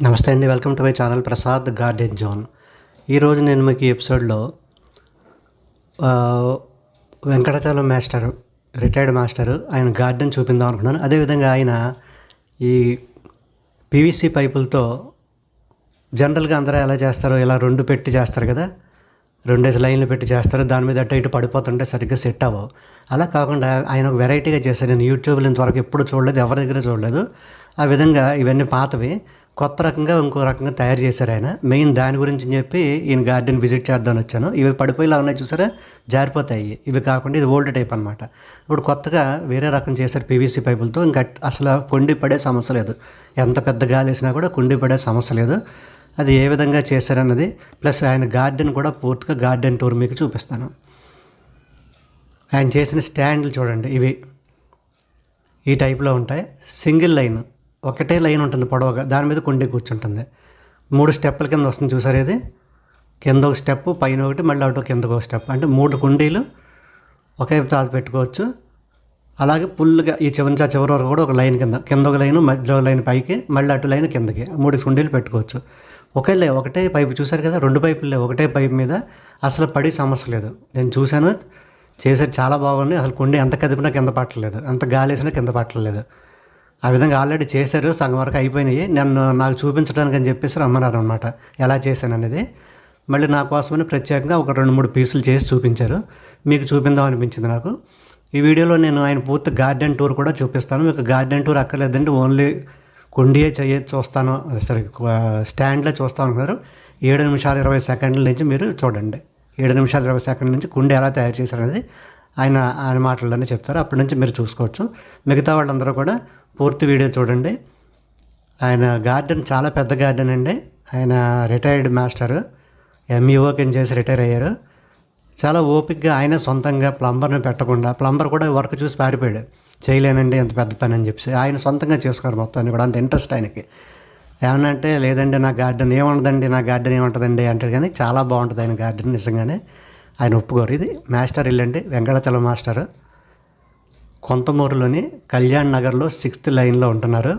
నమస్తే అండి welcome to my channel Prasad garden zone. ఈరోజు నేను మీకు ఈ ఎపిసోడ్లో వెంకటాచలం మాస్టర్ రిటైర్డ్ మాస్టర్ ఆయన గార్డెన్ చూపిందాం అనుకున్నాను. అదేవిధంగా ఆయన ఈ పీవీసీ పైపులతో జనరల్గా అందరూ ఎలా చేస్తారో ఇలా రెండు పెట్టి చేస్తారు కదా? రెండేసి లైన్లు పెట్టి చేస్తారు. దాని మీద అటు ఇటు పడిపోతుంటే సరిగ్గా సెట్ అవ్వవు. అలా కాకుండా ఆయన ఒక వెరైటీగా చేశారు. నేను యూట్యూబ్లో ఇంతవరకు ఎప్పుడు చూడలేదు ఎవరి దగ్గర చూడలేదు. ఆ విధంగా ఇవన్నీ పాతవి. కొత్త రకంగా ఇంకో రకంగా తయారు చేశారు ఆయన. మెయిన్ దాని గురించి చెప్పి ఈయన గార్డెన్ విజిట్ చేద్దామని వచ్చాను. ఇవి పడిపోయేలా ఉన్నాయి చూసారా? జారిపోతాయి. ఇవి కాకుండా ఇది ఓల్డ్ టైప్ అనమాట ఇప్పుడు కొత్తగా వేరే రకం చేశారు పీవీసీ పైపులతో. ఇంకా అసలు కొండి పడే సమస్య లేదు. ఎంత పెద్ద గాలి వేసినా కూడా కుండి పడే సమస్య లేదు. అది ఏ విధంగా చేశారన్నది. ప్లస్ ఆయన గార్డెన్ కూడా పూర్తిగా గార్డెన్ టూర్ మీకు చూపిస్తాను. ఆయన చేసిన స్టాండ్లు చూడండి. ఇవి ఈ టైప్లో ఉంటాయి. Single line. ఒకటే లైన్ ఉంటుంది పొడవగా దాని మీద కుండి కూర్చుంటుంది. మూడు స్టెప్పుల కింద వస్తుంది చూసారు ఇది? కింద ఒక స్టెప్ పైన ఒకటి మళ్ళీ అటు కిందకు ఒక స్టెప్. అంటే మూడు కుండీలు ఒకే తాత పెట్టుకోవచ్చు. అలాగే ఫుల్గా ఈ చివరి చివరి వరకు కూడా ఒక లైన్ కింద కింద ఒక లైన్ మధ్యలో లైన్ పైకి మళ్ళీ అటు లైన్ కిందకి మూడు కుండీలు పెట్టుకోవచ్చు. ఒకే ఒకటే పైపు చూసారు కదా రెండు పైపులు లేవు. ఒకటే పైపు మీద అసలు పడి సమస్య లేదు. నేను చూశాను చేసేది చాలా బాగుంది అసలు కుండి ఎంత కదిపినా కింద పట్టలేదు. అంత గాలి వేసినా కింద పట్టలేదు. ఆ విధంగా ఆల్రెడీ చేశారు సగం వరకు అయిపోయినాయి. నన్ను నాకు చూపించడానికి అని చెప్పేసి రమ్మన్నారు అనమాట ఎలా చేశాను అనేది. మళ్ళీ నా కోసమని ప్రత్యేకంగా ఒక రెండు మూడు పీసులు చేసి చూపించారు. మీకు చూపిందాం అనిపించింది నాకు. ఈ వీడియోలో నేను ఆయన పూర్తి గార్డెన్ టూర్ కూడా చూపిస్తాను. మీకు గార్డెన్ టూర్ అక్కర్లేదండి. ఓన్లీ కొండియే చేయ చూస్తాను. సరే స్టాండ్లో చూస్తాను అనుకున్నారు ఏడు నిమిషాలు ఇరవై సెకండ్ల నుంచి మీరు చూడండి. ఏడు నిమిషాలు ఇరవై సెకండ్ల నుంచి కుండి ఎలా తయారు చేశారనేది ఆయన ఆయన మాటల్లోనే చెప్తారు. అప్పటి నుంచి మీరు చూసుకోవచ్చు. మిగతా వాళ్ళందరూ కూడా పూర్తి వీడియో చూడండి. ఆయన గార్డెన్ చాలా పెద్ద గార్డెన్ అండి. ఆయన రిటైర్డ్ మాస్టరు. ఎంఈఓ కింద చేసి రిటైర్ అయ్యారు. చాలా ఓపిక్గా ఆయన సొంతంగా ప్లంబర్ని పెట్టకుండా ప్లంబర్ కూడా వర్క్ చూసి పారిపోయాడు. చేయలేనండి ఎంత పెద్ద పని అని చెప్పి ఆయన సొంతంగా చేసుకోరు మొత్తాన్ని కూడా అంత ఇంట్రెస్ట్ ఆయనకి. ఏమన్నా అంటే లేదండి నా గార్డెన్ ఏముండదండి నా గార్డెన్ ఏముంటుందండి అంటాడు కానీ చాలా బాగుంటుంది ఆయన గార్డెన్ నిజంగానే. ఆయన ఒప్పుకోరు. ఇది మాస్టర్ ఇల్లండి వెంకటాచలం మాస్టర్. కొంతమూరులోని కళ్యాణ్ నగర్లో సిక్స్త్ లైన్లో ఉంటున్నారు.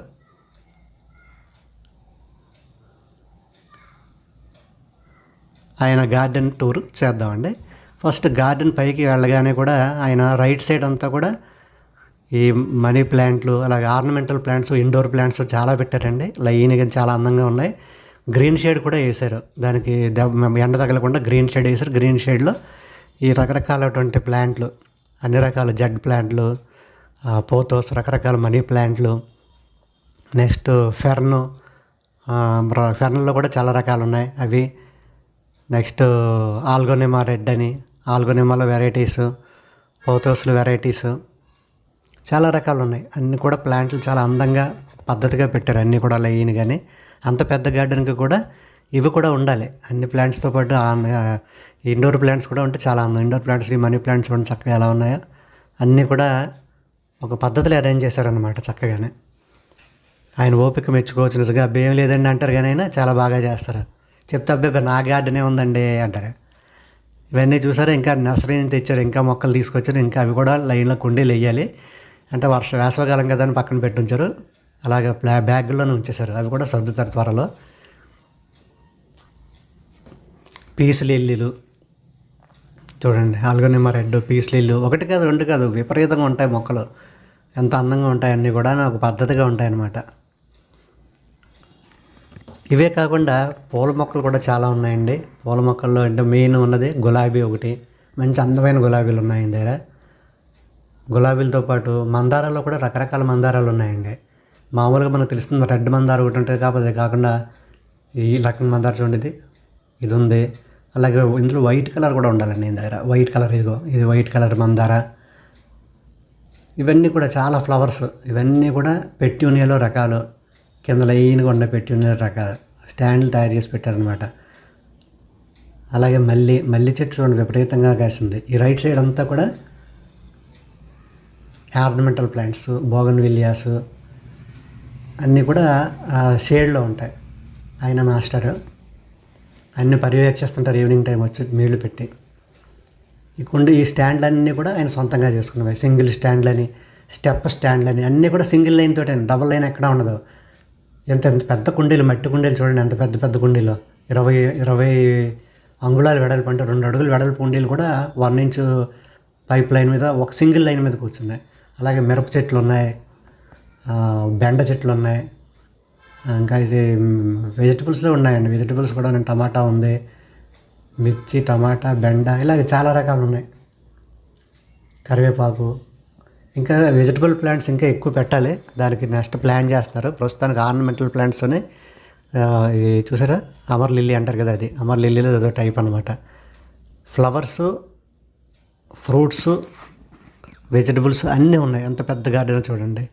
ఆయన గార్డెన్ టూర్ చేద్దామండి. ఫస్ట్ గార్డెన్ పైకి వెళ్ళగానే కూడా ఆయన రైట్ సైడ్ అంతా కూడా ఈ మనీ ప్లాంట్లు అలాగే ఆర్నమెంటల్ ప్లాంట్స్ ఇండోర్ ప్లాంట్స్ చాలా పెట్టారండి. లైన్గా చాలా అందంగా ఉన్నాయి. గ్రీన్ షేడ్ కూడా వేశారు. దానికి దెబ్బ- ఎండ తగలకుండా గ్రీన్ షేడ్ వేశారు. గ్రీన్ షేడ్లో ఈ రకరకాలటువంటి ప్లాంట్లు అన్ని రకాల జడ్ ప్లాంట్లు పోతోస్ రకరకాల మనీ ప్లాంట్లు నెక్స్ట్ ఫెర్న్ ఫెర్న్లో కూడా చాలా రకాలు ఉన్నాయి. అవి నెక్స్ట్ ఆల్గోనిమా రెడ్ అని ఆల్గోనిమాలో వెరైటీస్ పోతోస్లో వెరైటీస్ చాలా రకాలు ఉన్నాయి. అన్నీ కూడా ప్లాంట్లు చాలా అందంగా పద్ధతిగా పెట్టారు. అన్నీ కూడా లైన్ కానీ అంత పెద్ద గార్డెన్కి కూడా ఇవి కూడా ఉండాలి. అన్ని ప్లాంట్స్తో పాటు ఆ- ఇండోర్ ప్లాంట్స్ కూడా ఉంటే చాలా అందం. ఇండోర్ ప్లాంట్స్ ఈ మనీ ప్లాంట్స్ కూడా చక్కగా ఎలా ఉన్నాయో. అన్నీ కూడా ఒక పద్ధతిలో అరేంజ్ చేశారనమాట చక్కగానే. ఆయన ఓపిక మెచ్చుకోవచ్చు నిజంగా. అబ్బాయి లేదండి అంటారు కానీ అయినా చాలా బాగా చేస్తారు. చెప్తే అబ్బాయి నా గార్డెనే ఉందండి అంటారు. ఇవన్నీ చూసారా? ఇంకా నర్సరీ నుంచి తెచ్చారు. ఇంకా మొక్కలు తీసుకొచ్చారు. ఇంకా అవి కూడా లైన్లో కుండీలు వేయాలి. అంటే వర్ష వేసవకాలం కదా అని పక్కన పెట్టి ఉంచారు అలాగే ప్లా బ్యాగ్లోనే ఉంచేశారు. అవి కూడా సర్దుతారు త్వరలో. పీస్ లిల్లీలు చూడండి ఆల్గోనిమా రెడ్ పీస్ లిల్లు ఒకటి కాదు రెండు కాదు విపరీతంగా ఉంటాయి మొక్కలు. ఎంత అందంగా ఉంటాయి అన్నీ కూడా నాకు పద్ధతిగా ఉంటాయన్నమాట. ఇవే కాకుండా పూల మొక్కలు కూడా చాలా ఉన్నాయండి. పూల మొక్కల్లో అంటే మెయిన్ ఉన్నది గులాబీ ఒకటి. మంచి అందమైన గులాబీలు ఉన్నాయి దగ్గర గులాబీలతో పాటు మందారాల్లో కూడా రకరకాల మందారాలు ఉన్నాయండి. మామూలుగా మనకు తెలుస్తుంది రెడ్ మందార ఒకటి ఉంటుంది కాబట్టి అది కాకుండా ఈ లక్కన మందార చూడండి ఇది. ఉంది. అలాగే ఇందులో వైట్ కలర్ కూడా ఉండాలండి నేను దగ్గర. వైట్ కలర్ ఇదిగో ఇది వైట్ కలర్ మందార. ఇవన్నీ కూడా చాలా ఫ్లవర్స్. ఇవన్నీ కూడా పెట్యూనియాలో రకాలు. కింద లైన్గా ఉన్న పెట్యూనియా రకాలు. స్టాండ్లు తయారు చేసి పెట్టారనమాట అలాగే మల్లి మల్లి చెట్టు చూడండి విపరీతంగా కాసింది. ఈ రైట్ సైడ్ అంతా కూడా ఆర్నమెంటల్ ప్లాంట్స్ బోగన్ విలియాస్ అన్నీ కూడా షేడ్లో ఉంటాయి. ఆయన మాస్టరు. అన్నీ పర్యవేక్షిస్తుంటారు ఈవినింగ్ టైం వచ్చి నీళ్ళు పెట్టి. ఈ కుండ ఈ స్టాండ్లన్నీ కూడా ఆయన సొంతంగా చేసుకున్నవి సింగిల్ స్టాండ్లని స్టెప్ స్టాండ్లని అన్నీ కూడా సింగిల్ లైన్ తోటే డబుల్ లైన్ ఎక్కడ ఉండదు. ఎంత ఎంత పెద్ద కుండీలు మట్టి కుండీలు చూడండి ఎంత పెద్ద పెద్ద కుండీలు. ఇరవై ఇరవై అంగుళాలు వెడల్పు అంటే రెండు అడుగులు వెడల్పు కుండీలు కూడా వన్ ఇంచ్ పైప్ లైన్ మీద ఒక సింగిల్ లైన్ మీద కూర్చున్నాయి. అలాగే మిరప చెట్లు ఉన్నాయి బెండ చెట్లు ఉన్నాయి. ఇంకా ఇది వెజిటబుల్స్లో ఉన్నాయండి. వెజిటబుల్స్ కూడా ఉన్నాయి. టమాటా ఉంది. మిర్చి టమాటా బెండ ఇలాగ చాలా రకాలు ఉన్నాయి. కరివేపాకు. ఇంకా వెజిటబుల్ ప్లాంట్స్ ఇంకా ఎక్కువ పెట్టాలి. దానికి నెక్స్ట్ ప్లాన్ చేస్తున్నారు. ప్రస్తుతానికి ఆర్నమెంటల్ ప్లాంట్స్ని ఇది చూసారా? అమర్ లిల్లీ అంటారు కదా అది. అమర్ లిల్లీలో ఏదో టైప్ అనమాట ఫ్లవర్స్ ఫ్రూట్స్ వెజిటబుల్స్ అన్నీ ఉన్నాయి. ఎంత పెద్ద గార్డెన్ చూడండి.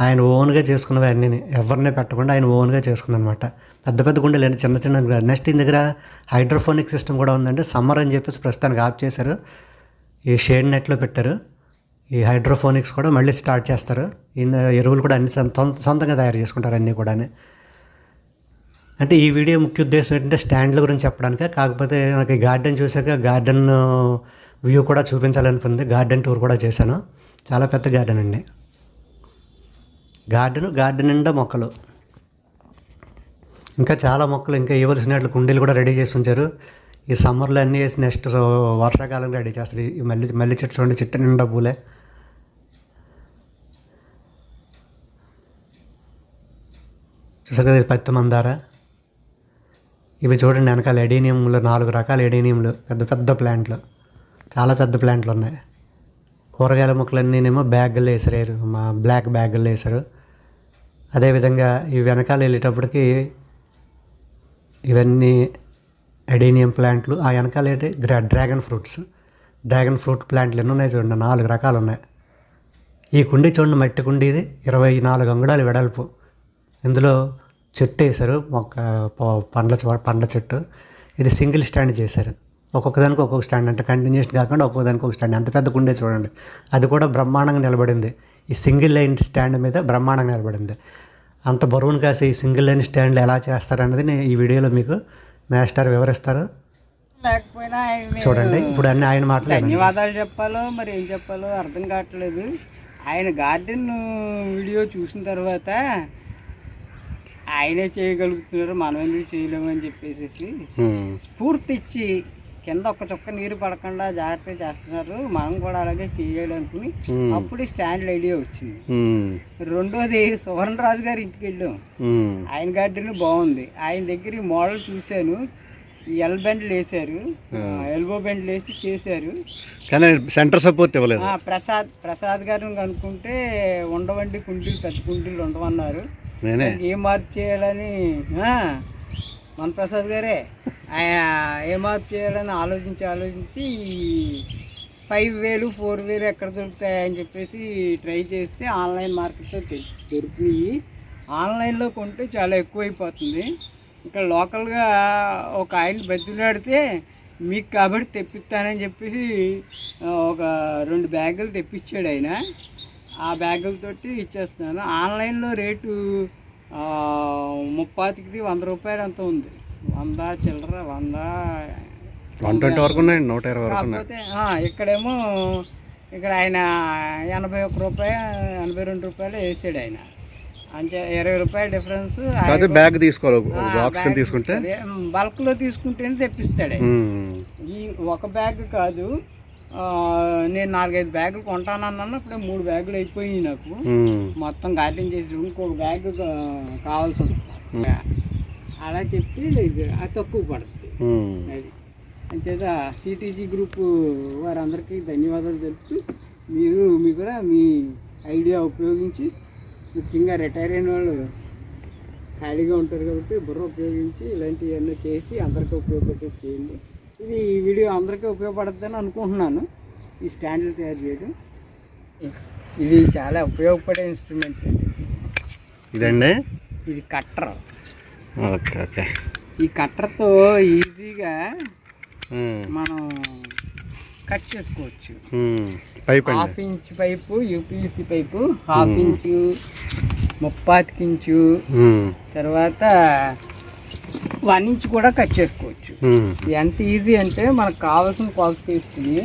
ఆయన ఓన్గా చేసుకున్నవి అన్నీ ఎవరిని పెట్టకుండా ఆయన ఓన్గా చేసుకున్నమాట పెద్ద పెద్ద గుండెలు చిన్న చిన్న నెక్స్ట్ ఈయన దగ్గర హైడ్రోఫోనిక్ సిస్టమ్ కూడా ఉందండి సమ్మర్ అని చెప్పేసి ప్రస్తుతానికి ఆఫ్ చేశారు. ఈ షేడ్ నెట్లో పెట్టారు. ఈ హైడ్రోఫోనిక్స్ కూడా మళ్ళీ స్టార్ట్ చేస్తారు. ఈ ఎరువులు కూడా అన్ని సొంత- సొంతంగా తయారు చేసుకుంటారు అన్నీ కూడా అంటే ఈ వీడియో ముఖ్య ఉద్దేశం ఏంటంటే స్టాండ్ల గురించి చెప్పడానికే. కాకపోతే నాకు ఈ గార్డెన్ చూశాక గార్డెన్ వ్యూ కూడా చూపించాలనుకుంది. గార్డెన్ టూర్ కూడా చేశాను. చాలా పెద్ద గార్డెన్ అండి. గార్డెను గార్డెన్ నిండా మొక్కలు. ఇంకా చాలా మొక్కలు ఇంకా ఇవ్వాల్సినట్లు కుండీలు కూడా రెడీ చేసి ఉంచారు. ఈ సమ్మర్లో అన్నీ వేసి నెక్స్ట్ వర్షాకాలం రెడీ చేస్తారు. ఈ మల్లి మల్లి చెట్టు చూడండి చెట్టు నిండా పూలే. చూసారు కదా ఇది పత్తి మందార. ఇవి చూడండి వెనకాల ఎడీనియంలు నాలుగు రకాల ఎడీనియంలు పెద్ద పెద్ద ప్లాంట్లు. చాలా పెద్ద ప్లాంట్లు ఉన్నాయి. కూరగాయల మొక్కలన్నీనేమో బ్యాగ్లు వేసారు మా బ్లాక్ బ్యాగులు వేసారు. అదేవిధంగా ఈ వెనకాల వెళ్ళేటప్పటికి ఇవన్నీ ఎడీనియం ప్లాంట్లు ఆ వెనకాల ఏంటి? గ్రా డ్రాగన్ ఫ్రూట్స్. డ్రాగన్ ఫ్రూట్ ప్లాంట్లు ఎన్ని ఉన్నాయి చూడండి నాలుగు రకాలు ఉన్నాయి. ఈ కుండీ చూడండి మట్టి కుండీ ఇది ఇరవై నాలుగు అంగుళాలు వెడల్పు. ఇందులో చెట్టు వేశారు మొక్క పండ్ల పండ్ల చెట్టు. ఇది సింగిల్ స్టాండ్ చేశారు. ఒక్కొక్క దానికి ఒక్కొక్క స్టాండ్ అంటే కంటిన్యూషన్ కాకుండా ఒక్కొక్క దానికి ఒక స్టాండ్ ఎంత పెద్ద కుండే చూడండి. అది కూడా బ్రహ్మాండంగా నిలబడింది. ఈ సింగిల్ లైన్ స్టాండ్ మీద బ్రహ్మాండంగా నిలబడింది. అంత బరువును కాసి ఈ సింగిల్ లైన్ స్టాండ్లు ఎలా చేస్తారనేది నేను ఈ వీడియోలో మీకు మాస్టర్ వివరిస్తారు. చూడండి. ఇప్పుడు అన్ని ఆయన మాట్లాడండి ధన్యవాదాలు చెప్పాలో మరి ఏం చెప్పాలో అర్థం కావట్లేదు. ఆయన గార్డెన్ వీడియో చూసిన తర్వాత ఆయనే చేయగలుగుతున్నారు మనం ఎందుకు చేయలేమని చెప్పేసి స్ఫూర్తి ఇచ్చి కింద ఒక్క చుక్క నీరు పడకుండా జాగ్రత్తగా చేస్తున్నారు. మనం కూడా అలాగే చేయాలి అనుకుని అప్పుడు స్టాండ్ ఐడియా వచ్చింది. రెండోది సువర్ణ రాజు గారి ఇంటికి వెళ్ళాం. ఆయన గార్డెన్ బాగుంది. ఆయన దగ్గర మోడల్ చూశాను. ఎల్ బెండ్లు వేసారు ఎల్బో బెండ్లు వేసి చేశారు. కానీ సెంటర్ సపోర్ట్ ఇవ్వలేదు. ప్రసాద్ ప్రసాద్ గారిని కనుక్కుంటే ఉండవండి కుండీలు పెద్ద కుండీలు దానికి ఏం మార్పు చేయాలని మన ప్రసాద్ గారే ఆయన ఏ చేయాలని ఆలోచించి ఆలోచించి ఫైవ్ వేలు ఫోర్ వేలు ఎక్కడ దొరుకుతాయని చెప్పేసి ట్రై చేస్తే ఆన్లైన్ మార్కెట్లో దొరుకుతాయి దొరికినాయి. ఆన్లైన్లో కొంటే చాలా ఎక్కువైపోతుంది. ఇక్కడ లోకల్గా ఒక ఆయన బతిలాడితే మీకు కాబట్టి తెప్పిస్తానని చెప్పేసి ఒక రెండు బ్యాగులు తెప్పించాడు ఆయన. ఆ బ్యాగులతోటి ఇచ్చేస్తున్నాను. ఆన్లైన్లో రేటు ఆ, ముప్పాతికి వంద రూపాయలు అంత ఉంది? వంద చిల్లర వంద వన్ ట్వంటీ వరకు ఉన్నాయండి నూట ఇరవై వరకు ఉన్నాయి. కాకపోతే ఆ, ఇక్కడేమో ఇక్కడ ఆయన ఎనభై ఒక్క రూపాయ ఎనభై రెండు రూపాయలు వేసాడు ఆయన. అంటే ఇరవై రూపాయల డిఫరెన్స్ బ్యాగ్ తీసుకోవాలి బాక్స్ కింద తీసుకుంటే. బల్క్లో తీసుకుంటేనే తెప్పిస్తాడు ఆయన. ఈ ఒక బ్యాగ్ కాదు నేను నాలుగైదు బ్యాగులు కొంటానన్నాను. అప్పుడే మూడు బ్యాగులు అయిపోయినాయి నాకు. మొత్తం గార్డెన్ చేసి ఇంకొక బ్యాగ్ కావాల్సి ఉంటుంది అలా చెప్పి ఇది అది తక్కువ పడుతుంది. అది. అంచేత సిటీజీ గ్రూప్ వారందరికీ ధన్యవాదాలు తెలుపుతూ మీరు మీ కూడా మీ ఐడియా ఉపయోగించి ముఖ్యంగా రిటైర్ అయిన వాళ్ళు ఖాళీగా ఉంటారు కాబట్టి బుర్ర ఉపయోగించి ఇలాంటివన్నీ చేసి అందరికీ ఉపయోగపడేది చేయండి. ఇది ఈ వీడియో అందరికీ ఉపయోగపడుతుందని అనుకుంటున్నాను. ఈ స్టాండ్లు తయారు చేయడం. ఇది చాలా ఉపయోగపడే ఇన్స్ట్రుమెంట్ అండి. ఇదండి? ఇది కట్టర్ ఓకే ఓకే. ఈ కట్టర్తో ఈజీగా. మనం కట్ చేసుకోవచ్చు. Pipe half inch pipe UPVC pipe half inch ముప్పాతికి inch. Um. తర్వాత వన్ ఇంచ్ కూడా కట్ చేసుకోవచ్చు. ఎంత ఈజీ అంటే మనకు కావాల్సిన కొలత తీసుకుని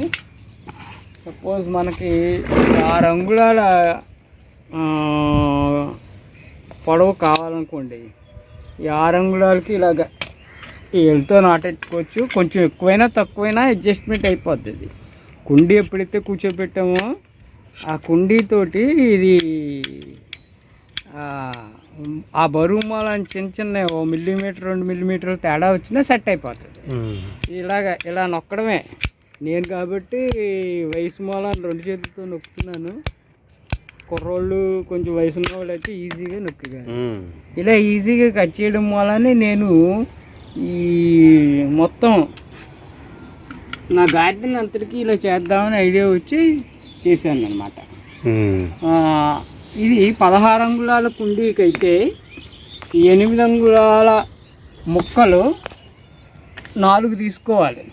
సపోజ్ మనకి ఆరు అంగుళాల ఆ, పొడవు కావాలనుకోండి ఈ ఆరు అంగుళాలకి ఇలాగ ఏళ్ళతో నాటెట్టుకోవచ్చు కొంచెం ఎక్కువైనా తక్కువైనా అడ్జస్ట్మెంట్ అయిపోద్ది ఇది. కుండీ ఎప్పుడైతే కూర్చోబెట్టామో ఆ కుండీతోటి ఇది ఆ, బరువు మూలం చిన్న చిన్న ఓ మిల్లీమీటర్ రెండు మిల్లీమీటర్లు తేడా వచ్చినా సెట్ అయిపోతుంది. ఇలాగ ఇలా నొక్కడమే నేను కాబట్టి వయసు మూలాన్ని రెండు చేతులతో నొక్కుతున్నాను కుర్రోళ్ళు కొంచెం వయసు ఉన్న వాళ్ళు అయితే ఈజీగా నొక్కగలరు ఉమ్. ఇలా ఈజీగా కట్ చేయడం మూలానే నేను ఈ మొత్తం నా గార్డెన్ అంతటికి ఇలా చేద్దామని ఐడియా వచ్చి చేశాను అనమాట. ఇది పదహారు అంగుళాల కుండీకైతే ఎనిమిది అంగుళాల ముక్కలు నాలుగు తీసుకోవాలి.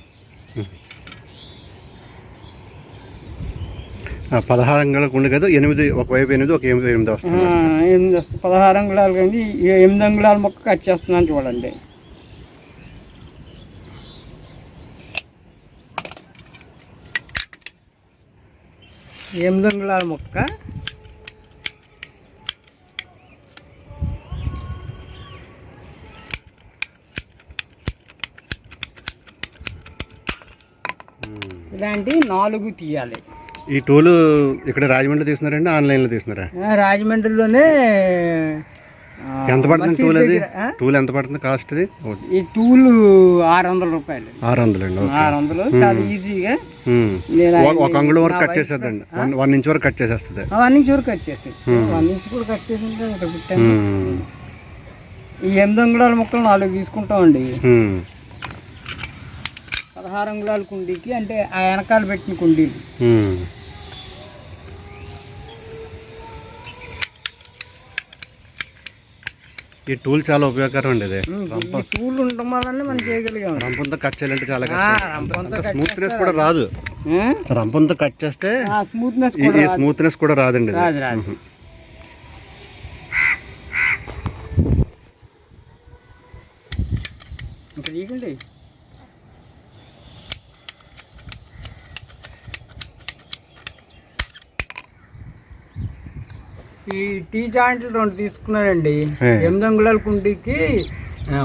పదహారు అంగాలకు ఉండి కదా ఎనిమిది ఒకవైపు ఎనిమిది ఒక ఎనిమిది ఎనిమిది వస్తుంది. ఎనిమిది వస్తుంది. పదహారు అంగుళాలు కానీ ఎనిమిది అంగుళాల ముక్క కట్ చేస్తున్నాను చూడండి. ఎనిమిది అంగుళాల ముక్క ఇలాంటి నాలుగు తీయాలి. ఈ టూలు ఇక్కడ రాజమండ్రి తీస్తున్నారండి ఆన్లైన్లో తీస్తున్నారా? ఆ, రాజమండ్రిలోనే ఎంత పడుతుంది టూల్ అది? టూల్ ఎంత పడుతుంది కాస్ట్ అది? ఈ టూలు ఆరు వందల రూపాయలు. ఆరు వందలు అండి ఆరు వందలు చాలా ఈజీగా ఒక- అంగుళం వరకు కట్ వయసు చేసేద్దండి. వన్ ఇంచ్ వరకు కట్ చేసేస్తుంది. వన్ ఇంచ్ వరకు కట్ చేసి వన్ ఇంచ్ కూడా కట్ చేసి. ఈ ఎనిమిది అంగుళాల ముక్కలు నాలుగు తీసుకుంటామండి. పదహారు అంగుళాల కుండీకి అంటే ఆ వెనకాల పెట్టిన కుండీలు. ఈ టూల్ చాలా ఉపయోగకరం అండి ఇది. టూల్ ఉండడం వల్లనే మనం చేయగలిగాం రంపంతో కట్ చేయాలంటే చాలా స్మూత్నెస్ కూడా రాదు. రంపంతో కట్ చేస్తే స్మూత్నెస్ ఈ- స్మూత్నెస్ కూడా రాదండి. రాదు రాదు. ఇంకా ఈ టీ జాయింట్లు రెండు తీసుకున్నానండి. ఎనిమిది అంగుళాల కుండీకి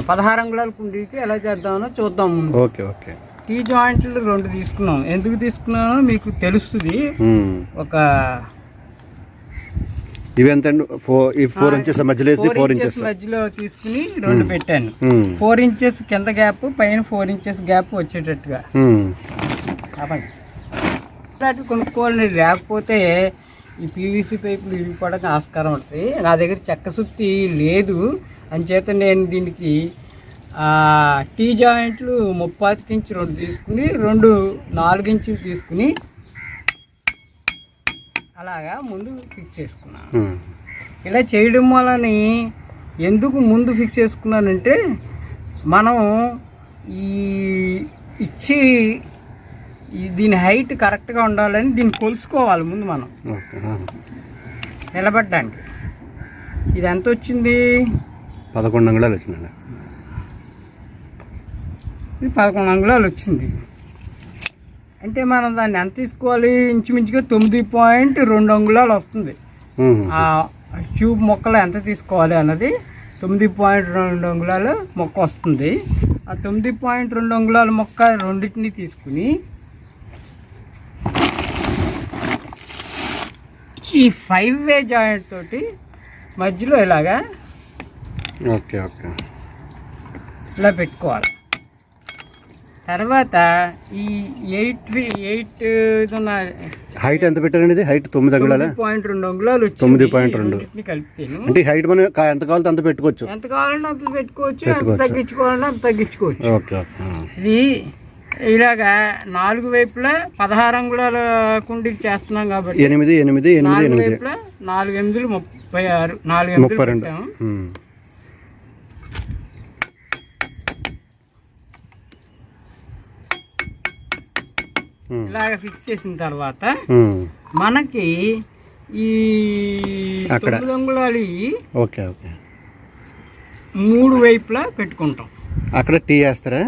పదహారు అంగుళాల కుండీకి ఎలా చేద్దామో చూద్దాం. Okay okay. టీ జాయింట్లు రెండు తీసుకున్నాం. ఎందుకు తీసుకున్నానో మీకు తెలుస్తుంది. ఒక ఇవి ఎంత ఈ ఫోర్ ఇంచెస్ మధ్యలో ఫోర్ ఇంచెస్ మధ్యలో తీసుకుని రెండు పెట్టాను. ఫోర్ ఇంచెస్ కింద గ్యాప్ పైన ఫోర్ ఇంచెస్ గ్యాప్ వచ్చేటట్టుగా. ఉమ్. కాబట్టి ఇలాంటివి కొనుక్కోవాలి లేకపోతే ఈ పీవీసీ పైపులు ఇరిగిపోవడానికి ఆస్కారం ఉంటుంది నా దగ్గర చెక్క సుత్తి లేదు. అంచేత నేను దీనికి టీ జాయింట్లు ముప్పాతికి ఇంచు రెండు తీసుకుని రెండు నాలుగు ఇంచులు తీసుకుని అలాగా ముందు ఫిక్స్ చేసుకున్నాను. ఇలా చేయడం వలని ఎందుకు ముందు ఫిక్స్ చేసుకున్నానంటే మనం ఈ ఇచ్చి దీని హైట్ కరెక్ట్గా ఉండాలని దీన్ని కొలుసుకోవాలి ముందు మనం. నిలబడడానికి. ఇది ఎంత వచ్చింది? పదకొండు అంగుళాలు వచ్చిందండి. ఇది పదకొండు అంగుళాలు వచ్చింది. అంటే మనం దాన్ని ఎంత తీసుకోవాలి? ఇంచుమించుగా తొమ్మిది పాయింట్ రెండు అంగుళాలు వస్తుంది. ఆ ట్యూబ్ మొక్కలు ఎంత తీసుకోవాలి అన్నది తొమ్మిది పాయింట్ రెండు అంగుళాలు మొక్క వస్తుంది. ఆ తొమ్మిది పాయింట్ రెండు అంగుళాల మొక్క రెండింటిని తీసుకుని ఈ ఫైవ్ వే జాయింట్ తోటి మధ్యలో ఇలాగా ఓకే ఓకే ఇలా పెట్టుకోవాలి తర్వాత ఈ ఎయిట్ ఎయిట్ హైట్ ఎంత పెట్టారండి ఇది హైట్ తొమ్మిది అంగుళాలా పాయింట్ రెండు అంగుళాలు. తొమ్మిది పాయింట్ రెండు. కలిపితేను అంటే హైట్ మనం ఎంత కావాలంటే అంత పెట్టుకోవచ్చు ఎంత కావాలంటే అంత పెట్టుకోవచ్చు ఎంత. తగ్గించుకోవాలంటే అంత తగ్గించుకోవచ్చు ఓకే. ఇది ఇలాగా నాలుగు వైపులా పదహారు అంగుళాల కుండీకి చేస్తున్నాం కాబట్టి ఎనిమిది ఎనిమిది ఎనిమిది నాలుగు ఎనిమిది వైపులా నాలుగు ఎనిమిదిలు ముప్పై ఆరు నాలుగు ఎనిమిదిలు ముప్పై రెండు పెట్టాము. ఉమ్. ఉమ్. ఇలాగ ఫిక్స్ చేసిన తర్వాత ఉమ్. మనకి ఈ అక్కడ. తొమ్మిది అంగుళాలు ఓకే ఓకే మూడు వైపులా పెట్టుకుంటాం అక్కడ టీ వేస్తారా?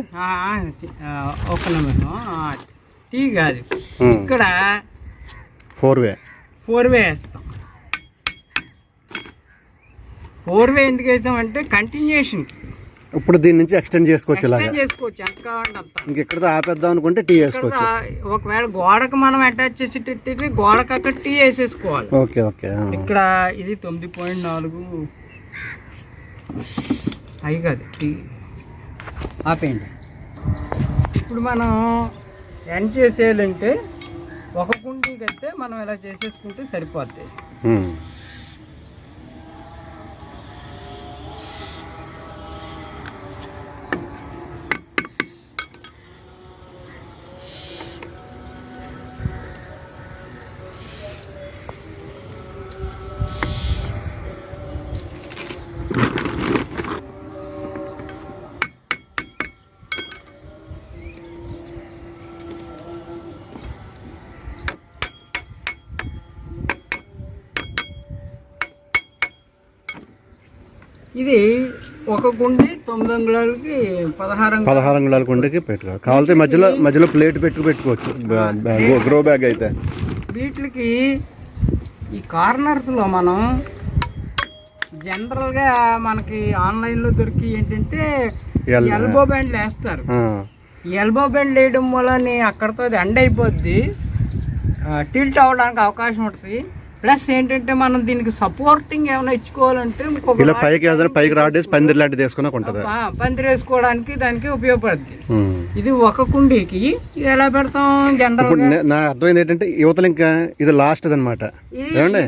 ఒక నిమిషం టీ కాదు. ఇక్కడ ఫోర్ వే ఫోర్ వే వేస్తాం. ఫోర్ వే ఎందుకు వేసామంటే కంటిన్యూషన్ ఇప్పుడు దీని నుంచి ఎక్స్టెండ్ చేసుకోవచ్చు ఇలాగా. ఎక్స్టెండ్ చేసుకోవచ్చు. ఎంత కావాలంటే అంత. ఇంకెక్కడితో ఆపేద్దాం అనుకుంటే టీ వేసుకోవచ్చు. ఒకవేళ గోడకు మనం అటాచ్ చేసేటట్టు గోడకు అక్కడ టీ వేసేసుకోవాలి. Okay okay. ఇక్కడ ఇది తొమ్మిది పాయింట్ నాలుగు. అవి కాదు టీ. ఆపేయండి. ఇప్పుడు మనం ఎండ్ చేసేయాలంటే ఒక కుండీకి అయితే మనం ఇలా చేసేసుకుంటే సరిపోద్ది. ఒక కుండి తొమ్మిది అంగుళాలకి పదహారు పదహారు అంగుళాల కుండకి పెట్టుకో. కావాలంటే మధ్యలో మధ్యలో ప్లేట్ పెట్టు పెట్టుకోవచ్చు. గ్రో బ్యాగ్ అయితే. వీటికి ఈ కార్నర్స్లో మనం జనరల్గా మనకి ఆన్లైన్లో దొరికి ఏంటంటే ఎల్- ఎల్బో బ్యాండ్లు వేస్తారు. ఎల్బో బెండ్ వేయడం వల్ల అక్కడతో ఎండ్ అయిపోద్ది. టిల్ట్ అవ్వడానికి అవకాశం ఉంటుంది. ప్లస్ ఏంటంటే మనం దీనికి సపోర్టింగ్ ఏమైనా ఇచ్చుకోవాలంటే ఇంకొక ఇలా పైకి ఏదైనా పైకి రాడేసి పందిరి లాంటి తీసుకున్నా ఉంటుంది పందిరి వేసుకోవడానికి దానికి ఉపయోగపడుద్ది. ఉమ్. ఇది ఒక కుండీకి ఎలా పెడతాం జనరల్ నే- అర్థమైంది ఏంటంటే యువతలు ఇంకా ఇది లాస్ట్ అనమాట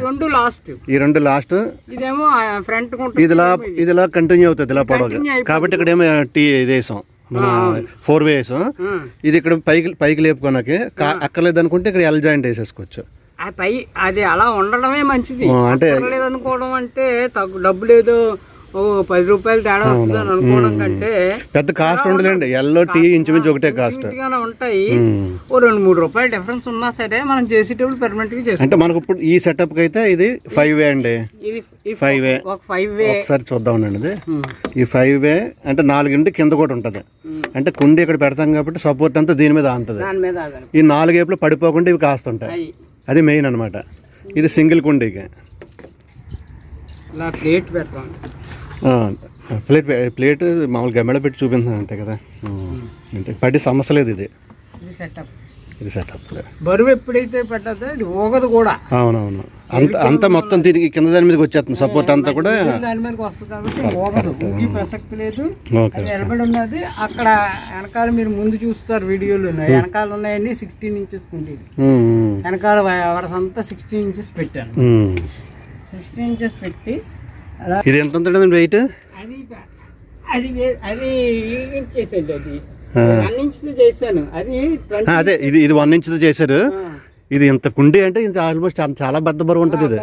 రెండు లాస్ట్ ఈ రెండు లాస్ట్ ఇదేమో ఫ్రంట్ ఇది ఇలా ఇది ఇలా కంటిన్యూ అవుతుంది ఇలా పొడవు. కాబట్టి ఇక్కడ ఏమో టీ ఇది వేసాం. ఫోర్ వేసాం ఇది ఇక్కడ పైకి పైకి లేపుకోనకి అక్కర్లేదు అనుకుంటే ఇక్కడ ఎల్ జాయింట్ వేసేసుకోవచ్చు. ఆ పై అది అలా ఉండడమే మంచిది. అంటే- అనుకోవడం అంటే తగ్గు డబ్బు లేదు ఓ పది రూపాయలు తేడా వస్తుంది అని అనుకోవడం కంటే పెద్ద కాస్ట్ ఉండదండి ఎల్లో టీ ఇంచుమించు ఒకటే కాస్ట్ ఉంటాయి. ఓ రెండు మూడు రూపాయలు డిఫరెన్స్ ఉన్నా సరే మనం చేసేటప్పుడు పెర్మనెంట్గా అంటే మనకు ఇప్పుడు ఈ సెటప్ అయితే ఇది ఫైవ్ వే అండి. ఫైవ్ వే ఒక ఫైవ్ వే ఒకసారి చూద్దాం అండి ఇది. ఈ ఫైవ్ వే అంటే నాలుగింటి కింద కూడా ఉంటుంది. అంటే కుండి ఇక్కడ పెడతాం కాబట్టి సపోర్ట్ అంతా దీని మీద ఆంతది ఆగాలి ఈ నాలుగేపులు పడిపోకుండా ఇవి కాస్తుంటాయి. అది మెయిన్ అన్నమాట. ఇది సింగిల్ కుండీకి. ఇలా ప్లేట్ పెడతాం. ప్లేట్ ప్లేట్ మామూలు గమ్మెడ పెట్టి చూపించాను అంతే కదా. అంతే. పడి సమస్య లేదు ఇది. సెటప్ ఇది సెటప్ బరువు ఎప్పుడైతే పెట్టదో ఇది ఊగదు కూడా. అవునవును. అంత అంతా మొత్తం తిరిగి కింద దాని మీదకి వచ్చేస్తుంది. సపోర్ట్ అంతా కూడా. దాని మీదకి వస్తుంది కాబట్టి ఊగదు ఊగి ప్రసక్తి లేదు. నిలబడి ఉన్నది. అక్కడ వెనకాల మీరు ముందు చూస్తారు వీడియోలు వెనకాల ఉన్నాయన్నీ సిక్స్టీన్ ఇంచెస్ ఉమ్, వెనకాల వరస అంతా సిక్స్టీన్ ఇంచెస్ పెట్టాను. సిక్స్టీన్ ఇంచెస్ పెట్టి ఇది ఎంత ఉంటుందండి వెయిట్ అది అది వే- అది చేసేది అది. ఆ. వన్ ఇంచ్ చేశాను అది ఇది ఇది వన్ ఇంచ్ చేశారు. ఇది ఇంత కుండి అంటే ఇది ఆల్మోస్ట్ చాలా పెద్ద బరువు ఉంటుంది ఇది.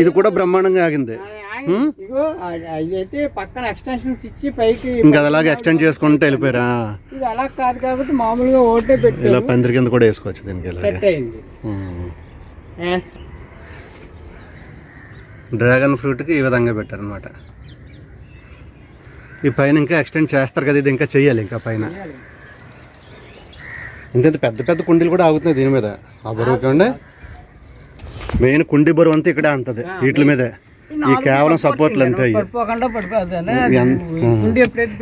ఇది కూడా బ్రహ్మాండంగా ఆగింది. ఇగో ఇదైతే పక్కన ఎక్స్టెన్షన్స్ ఇచ్చి పైకి ఇంకా అది అలాగే ఎక్స్టెండ్ చేసుకుంటూ వెళ్ళిపోయారా. ఇది అలా కాదు కాబట్టి మామూలుగా ఓటే పెట్టి ఇలా పందిరి కింద కూడా వేసుకోవచ్చు దీనికి డ్రాగన్ ఫ్రూట్కి ఈ విధంగా పెట్టారనమాట ఈ పైన ఇంకా ఎక్స్టెండ్ చేస్తారు కదా ఇది ఇంకా చెయ్యాలి ఇంకా పైన. ఇంత పెద్ద పెద్ద కుండీలు కూడా ఆగుతున్నాయి దీని మీద. ఆ బరువు కండి మెయిన్ కుండీ బరువు అంతా ఇక్కడే అంతది వీటి మీదే. ఈ కేవలం సపోర్ట్లు అంతే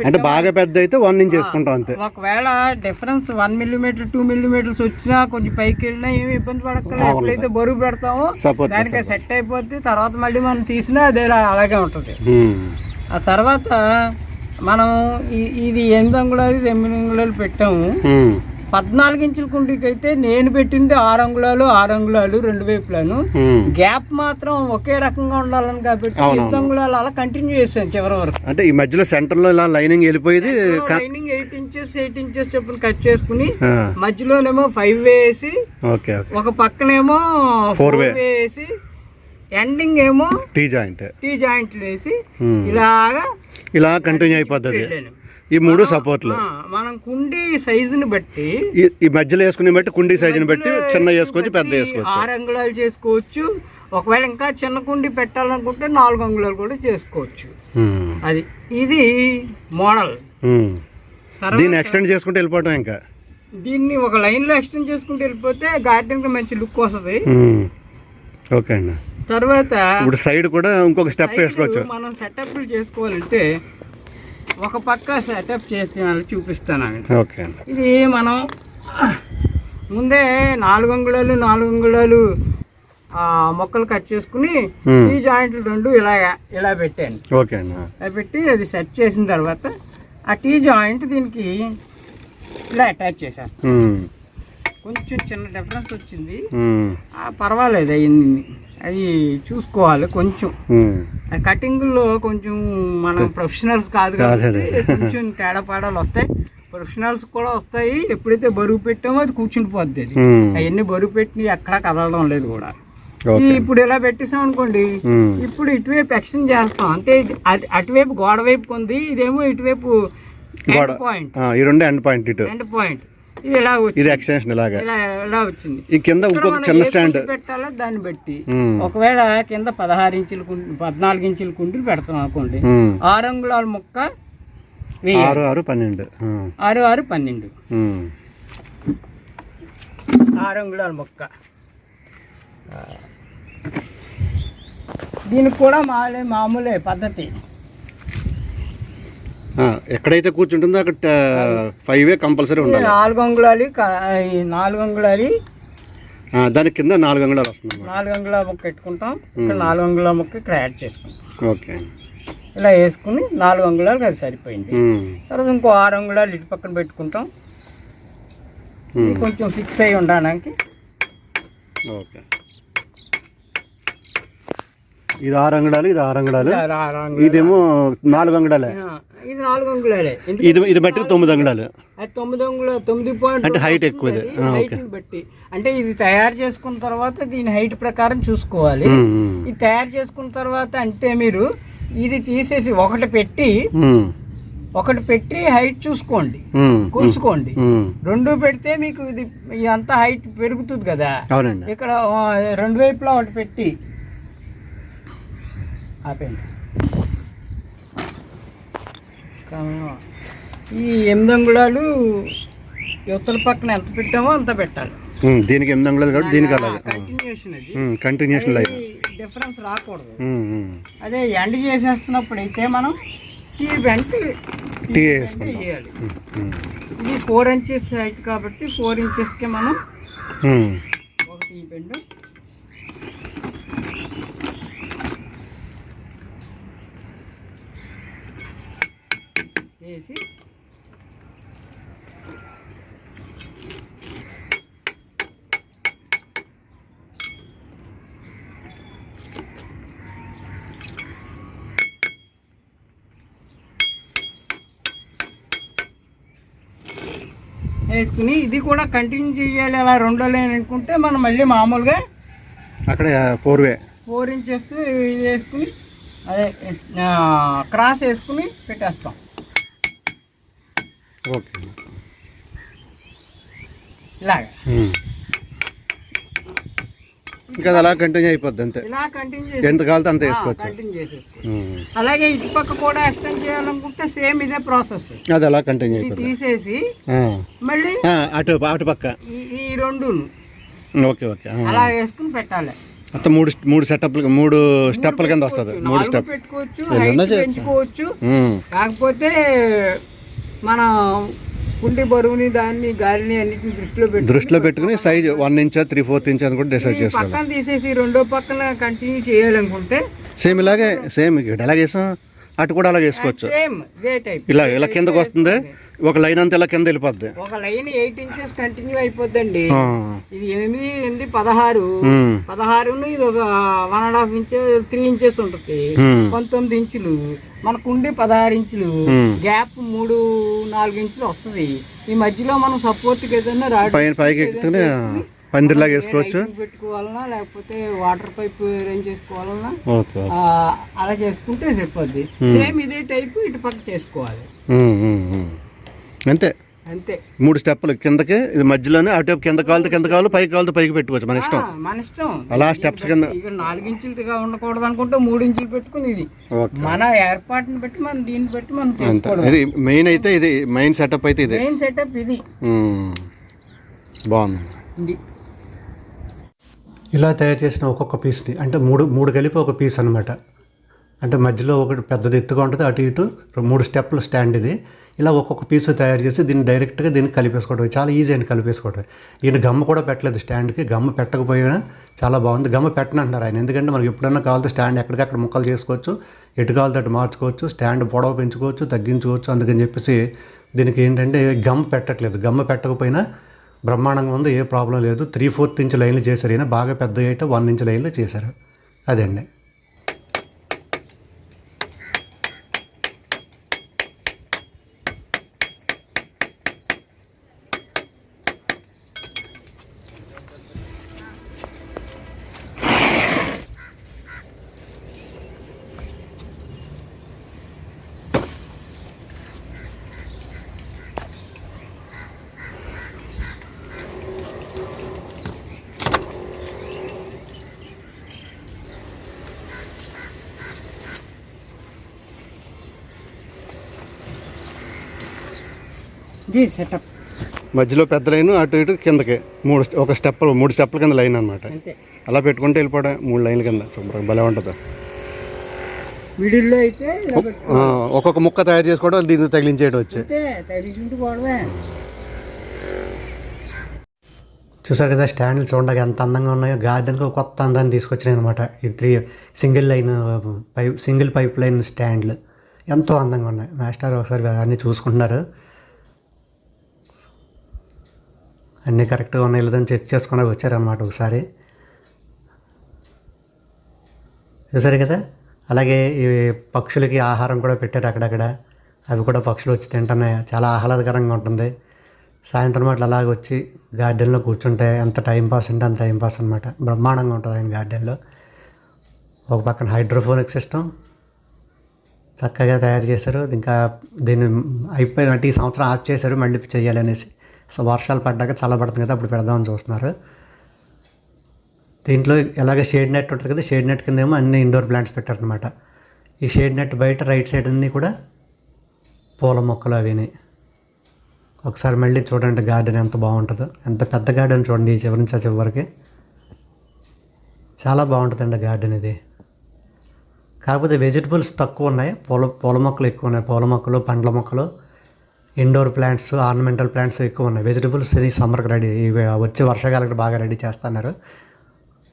అంటే బాగా పెద్ద అయితే వన్ ఇంచ్ వేసుకుంటాం అంతే. ఒకవేళ difference one millimetre two millimetres వచ్చినా కొంచెం పైకి వెళ్ళినా ఏమి ఇబ్బంది పడక్కర్లేదు. ఎప్పుడైతే బరువు పెడతామో సపోర్ట్ దానికి సెట్ అయిపోద్ది. తర్వాత మళ్ళీ మనం తీసినా అదే అలాగే ఉంటుంది. ఆ తర్వాత మనం ఇది ఎనిమిది అంగుళాలు ఎనిమిది అంగుళాలు పెట్టాము. పద్నాలుగు ఇంచుల కుండీకి అయితే నేను పెట్టింది ఆరు అంగుళాలు ఆరు అంగుళాలు రెండు వైపులను. గ్యాప్ మాత్రం ఒకే రకంగా ఉండాలని కాబట్టి ఎనిమిది అంగుళాలు అలా కంటిన్యూ చేశాను చివరి వరకు. అంటే ఈ మధ్యలో సెంటర్లో ఇలా లైనింగ్ వెళ్ళిపోయేది lining eight inches eight inches చొప్పున కట్ చేసుకుని మధ్యలోనేమో ఫైవ్ వేసి ఒక పక్కనేమో ఫోర్. వేసి ఎండింగ్ ఏమో టీ జాయింట్ టీ జాయింట్లు వేసి. ఇలాగా ఇలా కంటిన్యూ అయిపోతుంది. ఈ మూడు సపోర్ట్లు. మనం కుండీ సైజుని బట్టి ఈ మధ్యలో వేసుకునే బట్టి కుండీ సైజుని బట్టి చిన్న వేసుకోవచ్చు పెద్ద వేసుకోవచ్చు. ఆరు అంగుళాలు చేసుకోవచ్చు. ఒకవేళ ఇంకా చిన్న కుండీ పెట్టాలనుకుంటే నాలుగు అంగుళాలు కూడా చేసుకోవచ్చు. అది ఇది మోడల్. దీన్ని ఎక్స్టెండ్ చేసుకుంటే వెళ్ళిపోవటం ఇంకా? దీన్ని ఒక లైన్లో ఎక్స్టెండ్ చేసుకుంటూ వెళ్ళిపోతే గార్డెన్కి మంచి లుక్ వస్తుంది. ఓకే అండి తర్వాత ఇప్పుడు సైడ్ కూడా ఇంకొక స్టెప్ వేసుకోవచ్చు. మనం సెటప్లు చేసుకోవాలంటే ఒక పక్క సెటప్ చేసి చూపిస్తాను ఓకే ఇది మనం ముందే నాలుగు అంగుళాలు నాలుగు అంగుళాలు ఆ, మొక్కలు కట్ చేసుకుని. ఈ జాయింట్లు రెండు ఇలా ఇలా పెట్టాను. ఓకే అండి. ఇలా పెట్టి అది సెట్ చేసిన తర్వాత ఆ టీ జాయింట్ దీనికి ఇలా అటాచ్ చేసేస్తాం ఉమ్, కొంచెం చిన్న డిఫరెన్స్ వచ్చింది. పర్వాలేదు అయ్యింది. అవి చూసుకోవాలి కొంచెం. కటింగ్లో కొంచెం మనం ప్రొఫెషనల్స్ కాదు కాదు కాబట్టి. కొంచెం తేడా పాడాలు వస్తాయి. ప్రొఫెషనల్స్ కూడా వస్తాయి. ఎప్పుడైతే బరువు పెట్టామో అది కూర్చుండిపోద్ది అది. అవన్నీ బరువు పెట్టి ఎక్కడా కదలడం లేదు కూడా. ఇప్పుడు ఇలా పెట్టేసాం అనుకోండి ఇప్పుడు ఇటువైపు ఎక్స్టెండ్ చేస్తాం. అంటే అటువైపు గోడ వైపు ఉంది ఇదేమో ఇటువైపు పాయింట్ ఈ రెండే ఎండ్ పాయింట్ ఇటు. ఎండ్ పాయింట్ ఇది ఇలా ఇది వచ్చింది ఎక్స్టెన్షన్ ఇలాగా. ఇలా ఇలా వచ్చింది? ఈ కింద ఇంకొక చిన్న స్టాండ్ పెట్టాలో దాన్ని బట్టి. ఒకవేళ కింద పదహారు ఇంచుల కుండి పద్నాలుగు ఇంచుల కుండీలు పెడతాం అనుకోండి. ఆరు అంగుళాల ముక్క ఆరు ఆరు పన్నెండు. ఆరు ఆరు పన్నెండు. ఆరు అంగుళాల ముక్క. దీనికి కూడా మాలే మామూలే పద్ధతి. ఎక్కడైతే కూర్చుంటుందో అక్కడ ఫైవ్ కంపల్సరీ ఉండాలి. నాలుగు అంగుళాలు నాలుగు అంగుళాలు. దాని కింద నాలుగు అంగుళాలు వస్తుంది. నాలుగు అంగుళాల ముక్క పెట్టుకుంటాం. ఇక్కడ నాలుగు అంగుళాల ముక్క ఇక్కడ యాడ్ చేసుకుంటాం. ఓకే. ఇలా వేసుకుని నాలుగు అంగుళాలకు అది సరిపోయింది. తర్వాత ఇంకో ఆరు అంగుళాలు ఇటు పక్కన పెట్టుకుంటాం. కొంచెం ఫిక్స్ అయి ఉండడానికి ఓకే. ఇది ఆరు అంగుళాలు ఇది ఆరు అంగుళాలు. ఇదేమో నాలుగు అంగుళాలే ఆ, ఇది నాలుగు అంగుళాలే ఇది ఇది బట్టి తొమ్మిది అంగుళాలు అది తొమ్మిది అంగుళ తొమ్మిది పాయింట్ అంటే height ఎక్కువ హైట్ బట్టి. అంటే ఇది తయారు చేసుకున్న తర్వాత దీని హైట్ ప్రకారం చూసుకోవాలి. ఇది తయారు చేసుకున్న తర్వాత అంటే మీరు ఇది తీసేసి ఒకటి పెట్టి ఒకటి పెట్టి హైట్ చూసుకోండి. ఉమ్, రెండు పెడితే మీకు ఇది ఇదంతా హైట్ పెరుగుతుంది కదా. ఇక్కడ రెండు వైపులా ఒకటి పెట్టి ఆపేయండి. ఈ ఎనిమిది అంగుళాలు యువతల పక్కన ఎంత పెట్టామో అంత పెట్టాలి. దీనికి ఎనిమిది అంగుళాలు కాబట్టి దీనికి అలాగే. కంటిన్యూషన్ అది. Continuation line. డిఫరెన్స్ రాకూడదు. అదే ఎండ్ చేసేస్తున్నప్పుడు అయితే మనం టీ బెంట్ టీ. వేయాలి. ఇది ఫోర్ ఇంచెస్ హైట్ కాబట్టి ఫోర్ ఇంచెస్కి మనం. ఒకటి ఈ బెండ్ వేసి వేసుకుని ఇది కూడా కంటిన్యూ చేయాలి అలా రెండో లైన్ అనుకుంటే మనం మళ్ళీ మామూలుగా అక్కడ ఫోర్ వే ఫోర్ ఇంచెస్ ఇది వేసుకుని అదే క్రాస్ వేసుకుని పెట్టేస్తాం. ఓకే. ఇలాగ. ఇంకా అలా కంటిన్యూ అయిపోద్ది అంతే. ఇలా కంటిన్యూ ఎంత కావాలితే అంత వేసుకోవచ్చు. కంటిన్యూ. అలాగే ఇటు పక్క కూడా ఎక్స్టెండ్ చేయాలనుకుంటే సేమ్ ఇదే ప్రాసెస్ అది అలా కంటిన్యూ ఇది అయిపోద్ది. తీసేసి. మళ్ళీ అటు అటు పక్క. ఈ రెండు ఓకే ఓకే. అలా వేసుకుని పెట్టాలి. మొత్తం మూడు మూడు సెటప్లు మూడు స్టెప్ల కింద వస్తుంది. మూడు స్టెప్ పెట్టుకోవచ్చు. పెంచుకోవచ్చు. కాకపోతే మన కుండి బరువుని దాన్ని గాలిని అన్నిటిని దృష్టిలో పెట్టి దృష్టిలో పెట్టుకుని size one inch three fourth inch అని కూడా డిసైడ్ చేసుకోవాలి. పక్కన తీసేసి రెండో పక్కన కంటిన్యూ చేయాలనుకుంటే సేమ్ ఇలాగే సేమ్ ఇక్కడ ఎలా చేసాం? అటు కూడా అలా చేసుకోవచ్చు. సేమ్ ఇలా కిందకు వస్తుంది. ఒక లైన్ అంతా ఇలా కింద వెళ్ళిపోద్ది. ఒక లైన్ ఎయిట్ ఇంచెస్ కంటిన్యూ అయిపోద్దండి. ఇది ఎనిమిది ఎనిమిది పదహారు. ఉమ్. పదహారును ఇది ఒక one and half inch three inches ఉంటుంది. పంతొమ్మిది ఇంచులు. మనకు ఉండి పదహారు ఇంచులు. గ్యాప్ మూడు నాలుగు ఇంచులు వస్తుంది. ఈ మధ్యలో మనం సపోర్ట్కి ఏదైనా రాడ్ పైకి ఎక్కుతుని పందిరిలాగా వేసుకోవచ్చు. పెట్టుకోవాలన్నా లేకపోతే వాటర్ పైప్ అరేంజ్ చేసుకోవాలన్నా అలా చేసుకుంటే సరిపోద్ది. సేమ్ ఇదే టైప్ ఇటు పక్క చేసుకోవాలి. అంతే. అంతే. మూడు స్టెప్పులు. కిందకి ఇది మధ్యలోనే అటు కింద కావాలితే కింద కావాలి పైకి కావాలితే పైకి పెట్టుకోవచ్చు మన ఇష్టం. ఆ, మన ఇష్టం. అలా స్టెప్స్ కింద. ఇక నాలుగు ఇంచులుగా ఉండకూడదు అనుకుంటే మూడు ఇంచులు పెట్టుకుని ఇది. మన ఏర్పాటుని బట్టి మనం దీన్ని బట్టి మనం అంతే. ఇది మెయిన్ అయితే ఇది మెయిన్ సెటప్ అయితే ఇదే. మెయిన్ సెటప్ ఇది. బాగుంది. ఇది. ఇలా తయారు చేసిన ఒక్కొక్క పీస్ని అంటే మూడు మూడు కలిపి ఒక పీస్ అనమాట అంటే మధ్యలో ఒకటి పెద్దది ఎత్తుగా ఉంటుంది అటు ఇటు మూడు స్టెప్ల స్టాండ్ ఇది. ఇలా ఒక్కొక్క పీస్ తయారు చేసి దీన్ని డైరెక్ట్గా దీన్ని కలిపేసుకోవడం చాలా ఈజీ అండి కలిపేసుకోవడం ఈయన గమ్మ కూడా పెట్టలేదు స్టాండ్కి గమ్మ పెట్టకపోయినా చాలా బాగుంది. గమ్మ పెట్టనంటున్నారు ఆయన. ఎందుకంటే మనకి ఎప్పుడన్నా కావాలంటే స్టాండ్ ఎక్కడికక్కడ ముక్కలు చేసుకోవచ్చు ఎటు కావాలంటే అటు మార్చుకోవచ్చు స్టాండ్ పొడవ పెంచుకోవచ్చు తగ్గించుకోవచ్చు. అందుకని చెప్పేసి దీనికి ఏంటంటే గమ్మ పెట్టట్లేదు. గమ్మ పెట్టకపోయినా బ్రహ్మాండంగా ఉంది ఏ ప్రాబ్లం లేదు. త్రీ ఫోర్త్ ఇంచ్ లైన్లు చేశారు ఈయన. బాగా పెద్ద అయితే వన్ ఇంచ్ లైన్లు చేశారు. అదండి. ఇది సెటప్ మధ్యలో పెద్ద లైన్ అటు ఇటు కిందకి. మూడు ఒక స్టెప్ మూడు స్టెప్ల కింద లైన్ అనమాట అంతే. అలా పెట్టుకుంటే వెళ్ళిపోవడం మూడు లైన్ల కింద. శుభ్రంగా భలే ఉంటుంది. మిడిల్లో అయితే ఒక్కొక్క ముక్క తయారు చేసుకోవడం దీన్ని తగిలించేయడం వచ్చి. చూసారు కదా స్టాండ్లు చూడడానికి ఎంత అందంగా ఉన్నాయో. గార్డెన్కి ఒక కొత్త అందాన్ని తీసుకొచ్చినాయి అనమాట ఈ three single line pipe single pipe line స్టాండ్లు. ఎంతో అందంగా ఉన్నాయి. మాస్టర్ ఒకసారి అన్నీ చూసుకుంటున్నారు. అన్నీ కరెక్ట్గా ఉన్నాయి లేదని చెక్ చేసుకుని వచ్చారన్నమాట ఒకసారి. చూసారు కదా? అలాగే ఈ పక్షులకి ఆహారం కూడా పెట్టారు అక్కడక్కడ. అవి కూడా పక్షులు వచ్చి తింటున్నాయి. చాలా ఆహ్లాదకరంగా ఉంటుంది. సాయంత్రం అట్లా అలాగ వచ్చి గార్డెన్లో కూర్చుంటే ఎంత టైం పాస్ అంటే అంత టైం పాస్ అనమాట బ్రహ్మాండంగా ఉంటుంది ఆయన గార్డెన్లో. ఒక పక్కన హైడ్రోఫోనిక్ సిస్టమ్ చక్కగా తయారు చేశారు. ఇంకా దీన్ని అయిపోయినట్టు ఈ సంవత్సరం ఆఫ్ చేశారు. మళ్ళీ చేయాలనేసి సో వర్షాలు పడ్డాక చల్లబడుతుంది కదా అప్పుడు పెడదామని చూస్తున్నారు. దీంట్లో ఎలాగ షేడ్ నెట్ ఉంటుంది కదా షేడ్ నెట్ కింద ఏమో అన్ని ఇండోర్ ప్లాంట్స్ పెట్టారనమాట ఈ షేడ్ నెట్ బయట రైట్ సైడ్ అన్నీ కూడా పూల మొక్కలు అవిని. ఒకసారి మళ్ళీ చూడండి గార్డెన్ ఎంత బాగుంటుందో. ఎంత పెద్ద గార్డెన్ చూడండి ఈ చివరి నుంచి ఆ చివరికి చాలా బాగుంటుందండి గార్డెన్ ఇది. కాకపోతే వెజిటబుల్స్ తక్కువ ఉన్నాయి. పూల పూల మొక్కలు ఎక్కువ ఉన్నాయి. పూల మొక్కలు పండ్ల మొక్కలు. ఇండోర్ ప్లాంట్స్ ఆర్నమెంటల్ ప్లాంట్స్ ఎక్కువ ఉన్నాయి. వెజిటబుల్స్ ఈ సమ్మర్కి రెడీ. ఇవి వచ్చే వర్షాకాలకు బాగా రెడీ చేస్తున్నారు.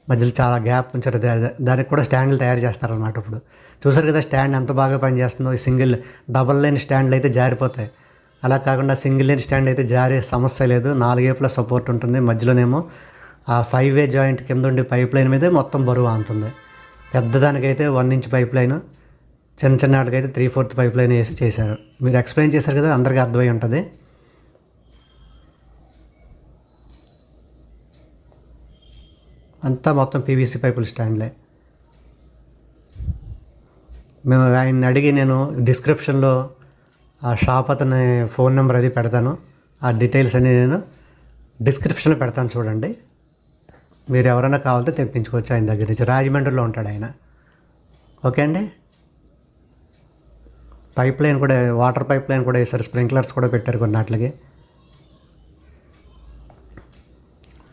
మధ్యలో చాలా గ్యాప్ ఉంచారు. దానికి కూడా స్టాండ్లు తయారు చేస్తారన్నమాట ఇప్పుడు. చూసారు కదా స్టాండ్ ఎంత బాగా పనిచేస్తుందో. ఈ సింగిల్ డబల్ లైన్ స్టాండ్లు అయితే జారిపోతాయి. అలా కాకుండా సింగిల్ లైన్ స్టాండ్ అయితే జారే సమస్య లేదు. నాలుగేపుల సపోర్ట్ ఉంటుంది. మధ్యలోనేమో ఆ ఫైవ్ వే జాయింట్ కింద ఉండే పైప్ లైన్ మీదే మొత్తం బరువు అంతుంది పెద్దదానికైతే వన్ ఇంచ్ పైప్ లైన్ చిన్న చిన్న వాటికైతే త్రీ ఫోర్త్ పైప్ లైన్ వేసి చేశారు. మీరు ఎక్స్ప్లెయిన్ చేశారు కదా అందరికీ అర్థమై ఉంటుంది. అంతా మొత్తం పీవీసీ పైపుల స్టాండ్లే మేము ఆయన్ని అడిగి నేను డిస్క్రిప్షన్లో ఆ షాప్ అతని ఫోన్ నెంబర్ అది పెడతాను. ఆ డీటెయిల్స్ అన్ని నేను డిస్క్రిప్షన్లో పెడతాను చూడండి. మీరు ఎవరైనా కావాలంటే తెప్పించుకోవచ్చు ఆయన దగ్గర నుంచి. రాజమండ్రిలో ఉంటాడు ఆయన. ఓకే అండి? పైప్ లైన్ కూడా వాటర్ పైప్ లైన్ కూడా వేశారు. స్ప్రింక్లర్స్ కూడా పెట్టారు కొన్నాట్లకి.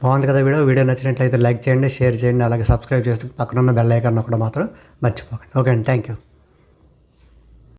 బాగుంది కదా వీడియో. వీడియో నచ్చినట్లయితే లైక్ చేయండి షేర్ చేయండి అలాగే సబ్స్క్రైబ్ చేసి పక్కన ఉన్న బెల్ ఐకాన్ కూడా మాత్రం మర్చిపోకండి. ఓకే అండి థ్యాంక్ యూ.